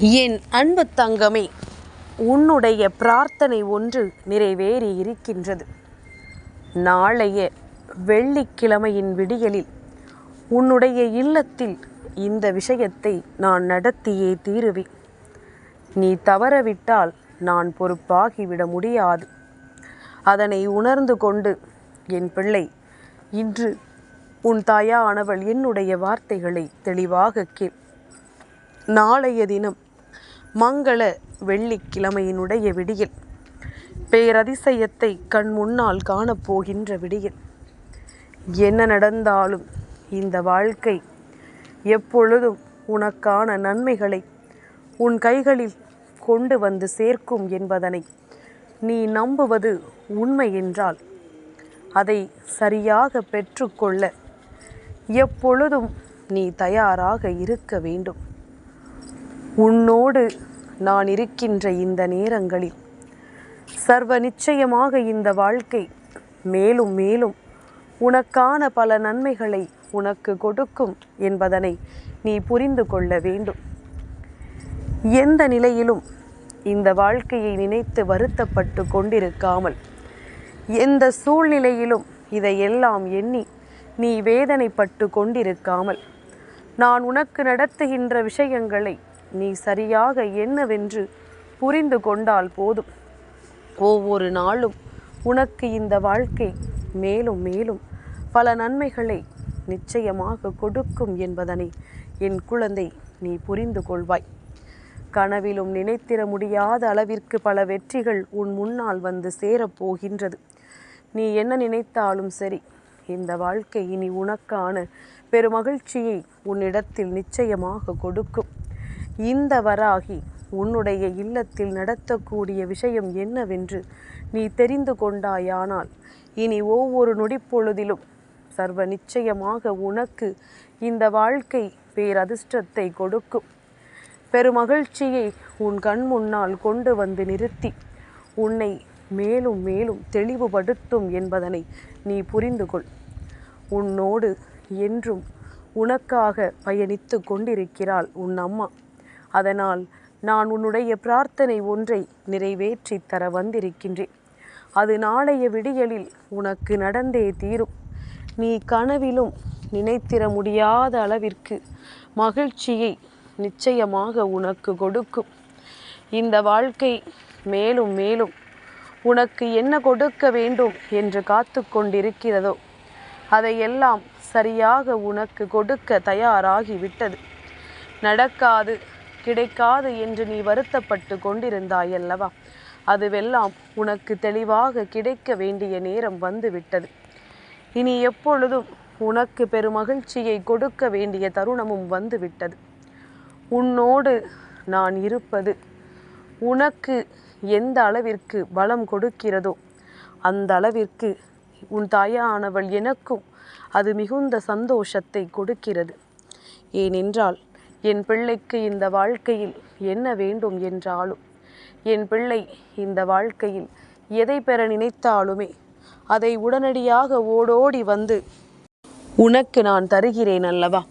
என் அன்பு தங்கமே உன்னுடைய பிரார்த்தனை ஒன்று நிறைவேறி இருக்கின்றது. நாளைய வெள்ளிக்கிழமையின் விடியலில் உன்னுடைய இல்லத்தில் இந்த விஷயத்தை நான் நடத்தியே தீருவேன். நீ தவறவிட்டால் நான் பொறுப்பாகிவிட முடியாது. அதனை உணர்ந்து கொண்டு என் பிள்ளை இன்று உன் தாயானவள் என்னுடைய வார்த்தைகளை தெளிவாக கேள். நாளைய தினம் மங்கள வெள்ளிக்கிழமையினுடைய விடியல். பேரதிசயத்தை கண் முன்னால் காணப்போகின்ற விடியல். என்ன நடந்தாலும் இந்த வாழ்க்கை எப்பொழுதும் உனக்கான நன்மைகளை உன் கைகளில் கொண்டு வந்து சேர்க்கும் என்பதனை நீ நம்புவது உண்மை என்றால் அதை சரியாக பெற்றுக்கொள்ள எப்பொழுதும் நீ தயாராக இருக்க வேண்டும். உன்னோடு நான் இருக்கின்ற இந்த நேரங்களில் சர்வ நிச்சயமாக இந்த வாழ்க்கை மேலும் மேலும் உனக்கான பல நன்மைகளை உனக்கு கொடுக்கும் என்பதனை நீ புரிந்து கொள்ள வேண்டும். எந்த நிலையிலும் இந்த வாழ்க்கையை நினைத்து வருத்தப்பட்டு கொண்டிருக்காமல் எந்த சூழ்நிலையிலும் இதையெல்லாம் எண்ணி நீ வேதனைப்பட்டு கொண்டிருக்காமல் நான் உனக்கு நடத்துகின்ற விஷயங்களை நீ சரியாக என்னவென்று புரிந்து கொண்டால் போதும். ஒவ்வொரு நாளும் உனக்கு இந்த வாழ்க்கை மேலும் மேலும் பல நன்மைகளை நிச்சயமாக கொடுக்கும் என்பதனை என் குழந்தை நீ புரிந்து கொள்வாய். கனவிலும் நினைத்திட முடியாத அளவிற்கு பல வெற்றிகள் உன் முன்னால் வந்து சேரப்போகின்றது நீ என்ன நினைத்தாலும் சரி இந்த வாழ்க்கை இனி உனக்கான பெருமகிழ்ச்சியை உன்னிடத்தில் நிச்சயமாக கொடுக்கும். இந்த வராகி உன்னுடைய இல்லத்தில் நடத்தக்கூடிய விஷயம் என்னவென்று நீ தெரிந்து கொண்டாயானால் இனி ஒவ்வொரு நொடிப்பொழுதிலும் சர்வ நிச்சயமாக உனக்கு இந்த வாழ்க்கை பேரதிர்ஷ்டத்தை கொடுக்கும். பெருமகிழ்ச்சியை உன் கண் முன்னால் கொண்டு வந்து நிறுத்தி உன்னை மேலும் மேலும் தெளிவுபடுத்தும் என்பதனை நீ புரிந்து கொள். உன்னோடு என்றும் உனக்காக பயணித்து கொண்டிருக்கிறாள் உன் அம்மா. அதனால் நான் உன்னுடைய பிரார்த்தனை ஒன்றை நிறைவேற்றி தர வந்திருக்கின்றேன். அது நாளைய விடியலில் உனக்கு நடந்தே தீரும். நீ கனவிலும் நினைத்திட முடியாத அளவிற்கு மகிழ்ச்சியை நிச்சயமாக உனக்கு கொடுக்கும். இந்த வாழ்க்கை மேலும் மேலும் உனக்கு என்ன கொடுக்க வேண்டும் என்று காத்து கொண்டிருக்கிறதோ அதையெல்லாம் சரியாக உனக்கு கொடுக்க தயாராகிவிட்டது. நடக்காது. கிடைக்காது என்று நீ வருத்தப்பட்டு கொண்டிருந்தாய் அல்லவா அதுவெல்லாம் உனக்கு தெளிவாக கிடைக்க வேண்டிய நேரம் வந்துவிட்டது. இனி எப்பொழுதும் உனக்கு பெருமகிழ்ச்சியை கொடுக்க வேண்டிய தருணமும் வந்துவிட்டது. உன்னோடு நான் இருப்பது உனக்கு எந்த அளவிற்கு பலம் கொடுக்கிறதோ அந்த அளவிற்கு உன் தாயானவள் எனக்கும் அது மிகுந்த சந்தோஷத்தை கொடுக்கிறது. ஏனென்றால் என் பிள்ளைக்கு இந்த வாழ்க்கையில் என்ன வேண்டும் என்றாலும் என் பிள்ளை இந்த வாழ்க்கையில் எதை பெற நினைத்தாலுமே அதை உடனடியாக ஓடோடி வந்து உனக்கு நான் தருகிறேன் அல்லவா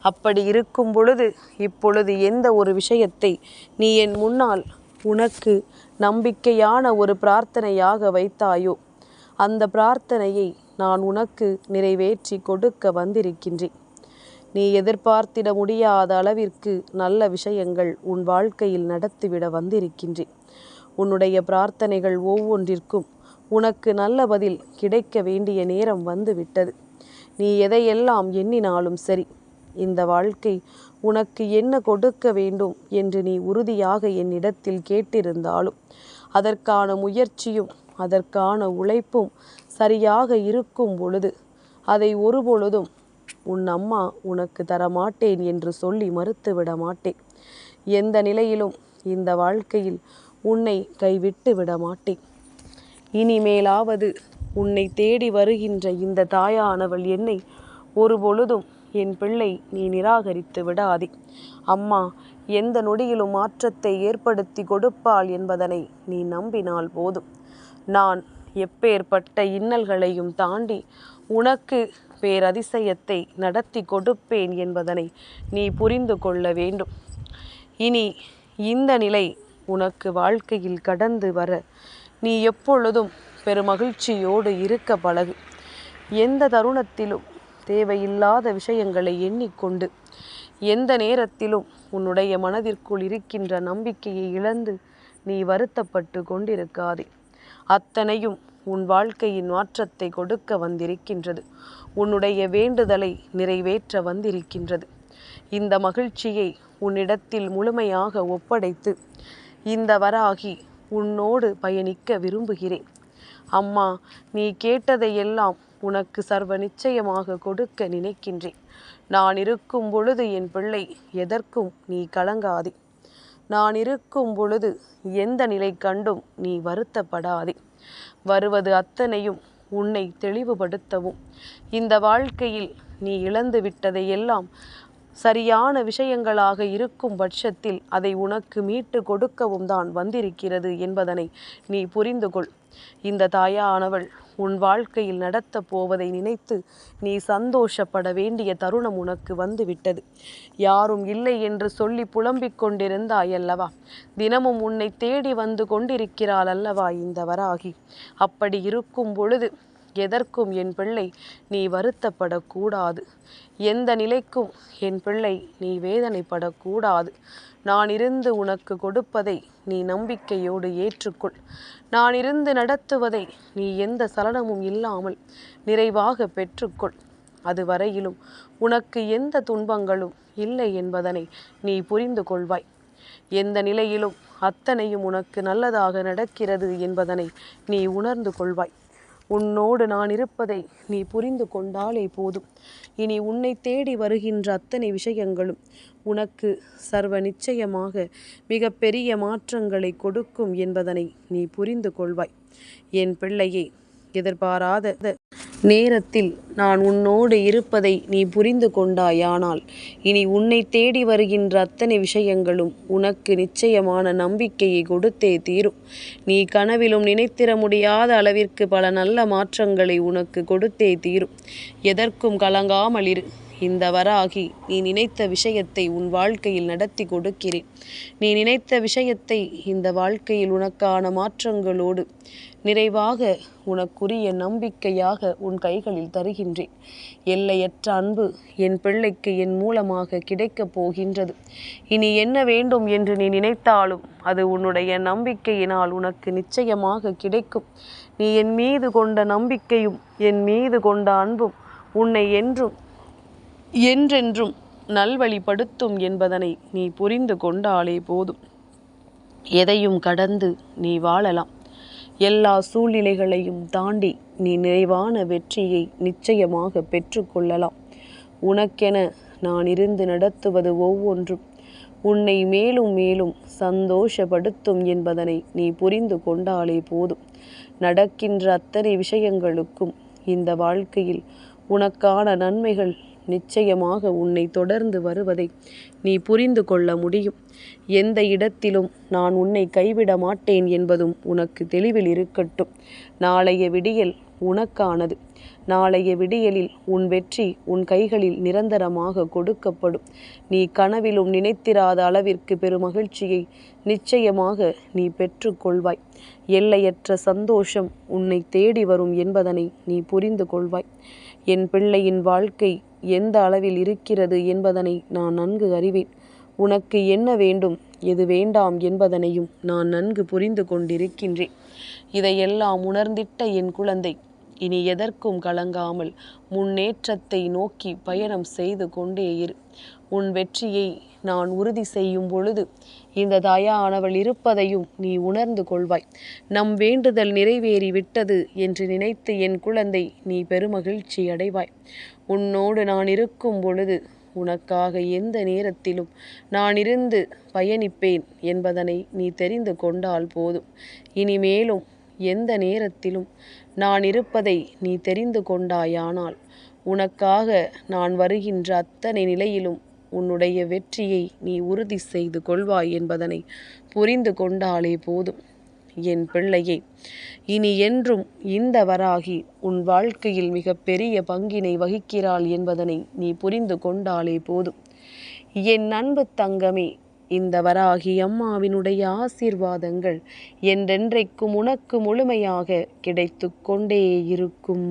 அப்படி இருக்கும் பொழுது இப்பொழுது எந்த ஒரு விஷயத்தை நீ என் முன்னால் உனக்கு நம்பிக்கையான ஒரு பிரார்த்தனையாக வைத்தாயோ அந்த பிரார்த்தனையை நான் உனக்கு நிறைவேற்றி கொடுக்க வந்திருக்கின்றேன். நீ எதிர்பார்த்திட முடியாத அளவிற்கு நல்ல விஷயங்கள் உன் வாழ்க்கையில் நடத்திவிட வந்திருக்கின்றேன் உன்னுடைய பிரார்த்தனைகள் ஒவ்வொன்றிற்கும் உனக்கு நல்ல பதில் கிடைக்க வேண்டிய நேரம் வந்துவிட்டது. நீ எதையெல்லாம் எண்ணினாலும் சரி இந்த வாழ்க்கை உனக்கு என்ன கொடுக்க வேண்டும் என்று நீ உறுதியாக என்னிடத்தில் கேட்டிருந்தாலும் அதற்கான முயற்சியும் அதற்கான உழைப்பும் சரியாக இருக்கும் பொழுது அதை ஒருபொழுதும் உன் அம்மா உனக்கு தரமாட்டேன் என்று சொல்லி மறுத்துவிட மாட்டேன் எந்த நிலையிலும் இந்த வாழ்க்கையில் உன்னை கைவிட்டு விட மாட்டேன் இனிமேலாவது உன்னை தேடி வருகின்ற இந்த தாயானவள் என்னை ஒரு பொழுதும் என் பிள்ளை நீ நிராகரித்து விடாதே. அம்மா எந்த நொடியிலும் மாற்றத்தை ஏற்படுத்தி கொடுப்பாள் என்பதனை நீ நம்பினால் போதும். நான் எப்பேற்பட்ட இன்னல்களையும் தாண்டி உனக்கு பேரதிசயத்தை நடத்தி கொடுப்பேன் என்பதனை நீ புரிந்து கொள்ள வேண்டும். இனி இந்த நிலை உனக்கு வாழ்க்கையில் கடந்து வர நீ எப்பொழுதும் பெருமகிழ்ச்சியோடு இருக்க பழகு. எந்த தருணத்திலும் தேவையில்லாத விஷயங்களை எண்ணிக்கொண்டு எந்த நேரத்திலும் உன்னுடைய மனதிற்குள் இருக்கின்ற நம்பிக்கையை இழந்து நீ வருத்தப்பட்டு கொண்டிருக்காதே. அத்தனையும் உன் வாழ்க்கையின் மாற்றத்தை கொடுக்க வந்திருக்கின்றது. உன்னுடைய வேண்டுதலை நிறைவேற்ற வந்திருக்கின்றது. இந்த மகிழ்ச்சியை உன்னிடத்தில் முழுமையாக ஒப்படைத்து இந்த வராகி உன்னோடு பயணிக்க விரும்புகிறேன். அம்மா நீ கேட்டதையெல்லாம் உனக்கு சர்வ நிச்சயமாக கொடுக்க நினைக்கின்றேன். நான் இருக்கும் பொழுது என் பிள்ளை எதற்கும் நீ கலங்காதே. நான் இருக்கும் பொழுது எந்த நிலை கண்டும் நீ வருத்தப்படாதே. வருவது அத்தனையும் உன்னை தெளிவுபடுத்தவும். இந்த வாழ்க்கையில் நீ இழந்து விட்டதையெல்லாம் சரியான விஷயங்களாக இருக்கும் பட்சத்தில் அதை உனக்கு மீட்டு கொடுக்கவும் தான் வந்திருக்கிறது என்பதனை நீ புரிந்து கொள். இந்த தாயானவள் உன் வாழ்க்கையில் நடத்தப் போவதை நினைத்து நீ சந்தோஷப்பட வேண்டிய தருணம் உனக்கு வந்துவிட்டது. யாரும் இல்லை என்று சொல்லி புலம்பிக் கொண்டிருந்தாய் அல்லவா? தினமும் உன்னை தேடி வந்து கொண்டிருக்கிறாள் அல்லவா இந்த வராகி? அப்படி இருக்கும் பொழுது எதற்கும் என் பிள்ளை நீ வருத்தப்படக்கூடாது. எந்த நிலைக்கும் என் பிள்ளை நீ வேதனைப்படக்கூடாது. நான் இருந்து உனக்கு கொடுப்பதை நீ நம்பிக்கையோடு ஏற்றுக்கொள். நான் இருந்து நடத்துவதை நீ எந்த சலனமும் இல்லாமல் நிறைவாக பெற்றுக்கொள். அதுவரையிலும் உனக்கு எந்த துன்பங்களும் இல்லை என்பதனை நீ புரிந்து கொள்வாய். எந்த நிலையிலும் அத்தனையும் உனக்கு நல்லதாக நடக்கிறது என்பதனை நீ உணர்ந்து கொள்வாய். உன்னோடு நான் இருப்பதை நீ புரிந்து கொண்டாலே போதும். இனி உன்னை தேடி வருகின்ற அத்தனை விஷயங்களும் உனக்கு சர்வ நிச்சயமாக மிக பெரிய மாற்றங்களை கொடுக்கும் என்பதனை நீ புரிந்து கொள்வாய். என் பிள்ளையே எதிர்பாராத நேரத்தில் நான் உன்னோடு இருப்பதை நீ புரிந்து கொண்டாயானால் இனி உன்னை தேடி வருகின்ற அத்தனை விஷயங்களும் உனக்கு நிச்சயமான நம்பிக்கையை கொடுத்தே தீரும். நீ கனவிலும் நினைத்திட முடியாத அளவிற்கு பல நல்ல மாற்றங்களை உனக்கு கொடுத்தே தீரும். எதற்கும் கலங்காமல் இரு. இந்த வராகி நீ நினைத்த விஷயத்தை உன் வாழ்க்கையில் நடத்தி கொடுக்கிறேன். நீ நினைத்த விஷயத்தை இந்த வாழ்க்கையில் உனக்கான மாற்றங்களோடு நிறைவாக உனக்குரிய நம்பிக்கையாக உன் கைகளில் தருகின்றேன். எல்லையற்ற அன்பு என் பிள்ளைக்கு என் மூலமாக கிடைக்கப் போகின்றது. இனி என்ன வேண்டும் என்று நீ நினைத்தாலும் அது உன்னுடைய நம்பிக்கையினால் உனக்கு நிச்சயமாக கிடைக்கும். நீ என் மீது கொண்ட நம்பிக்கையும் என் மீது கொண்ட அன்பும் உன்னை என்றும் என்றென்றும் நல்வழிப்படுத்தும் என்பதனை நீ புரிந்து கொண்டாலே போதும். எதையும் கடந்து நீ வாழலாம். எல்லா சூழ்நிலைகளையும் தாண்டி நீ நிறைவான வெற்றியை நிச்சயமாக பெற்றுக்கொள்ளலாம் உனக்கென நான் இருந்து நடத்துவது ஒவ்வொன்றும் உன்னை மேலும் மேலும் சந்தோஷப்படுத்தும் என்பதனை நீ புரிந்து கொண்டாலே போதும். நடக்கின்ற அத்தனை விஷயங்களுக்கும் இந்த வாழ்க்கையில் உனக்கான நன்மைகள் நிச்சயமாக உன்னை தொடர்ந்து வருவதை நீ புரிந்து கொள்ள முடியும். எந்த இடத்திலும் நான் உன்னை கைவிட மாட்டேன் என்பதும் உனக்கு தெளிவில் இருக்கட்டும். நாளைய விடியல் உனக்கானது. நாளைய விடியலில் உன் வெற்றி உன் கைகளில் நிரந்தரமாக கொடுக்கப்படும். நீ கனவிலும் நினைத்திராத அளவிற்கு பெருமகிழ்ச்சியை நிச்சயமாக நீ பெற்றுக்கொள்வாய் எல்லையற்ற சந்தோஷம் உன்னை தேடி வரும் என்பதனை நீ புரிந்து கொள்வாய். என் பிள்ளையின் வாழ்க்கை எந்த அளவில் இருக்கிறது என்பதனை நான் நன்கு அறிவேன். உனக்கு என்ன வேண்டும் எது வேண்டாம் என்பதனையும் நான் நன்கு புரிந்து கொண்டிருக்கின்றேன். இதையெல்லாம் உணர்ந்திட்ட என் குழந்தை இனி எதற்கும் கலங்காமல் முன்னேற்றத்தை நோக்கி பயணம் செய்து கொண்டே இரு. உன் வெற்றியை நான் உறுதி செய்யும் பொழுது இந்த தாயானவள் இருப்பதையும் நீ உணர்ந்து கொள்வாய். நம் வேண்டுதல் நிறைவேறி விட்டது என்று நினைத்து என் குழந்தை நீ பெருமகிழ்ச்சி அடைவாய். உன்னோடு நான் இருக்கும் பொழுது உனக்காக எந்த நேரத்திலும் நான் இருந்து பயணிப்பேன் என்பதனை நீ தெரிந்து கொண்டால் போதும். இனிமேலும் எந்த நேரத்திலும் நான் இருப்பதை நீ தெரிந்து கொண்டாயானால் உனக்காக நான் வருகின்ற அத்தனை நிலையிலும் உன்னுடைய வெற்றியை நீ உறுதி செய்து கொள்வாய் என்பதனை புரிந்து கொண்டாலே போதும். என் பிள்ளையை இனி என்றும் இந்த வராகி உன் வாழ்க்கையில் மிக பெரிய பங்கினை வகிக்கிறாள் என்பதனை நீ புரிந்து கொண்டாலே போதும். என் அன்பு தங்கமே இந்த வராகி அம்மாவினுடைய ஆசீர்வாதங்கள் என்றென்றைக்கும் உனக்கு முழுமையாக கிடைத்து கொண்டே இருக்கும்.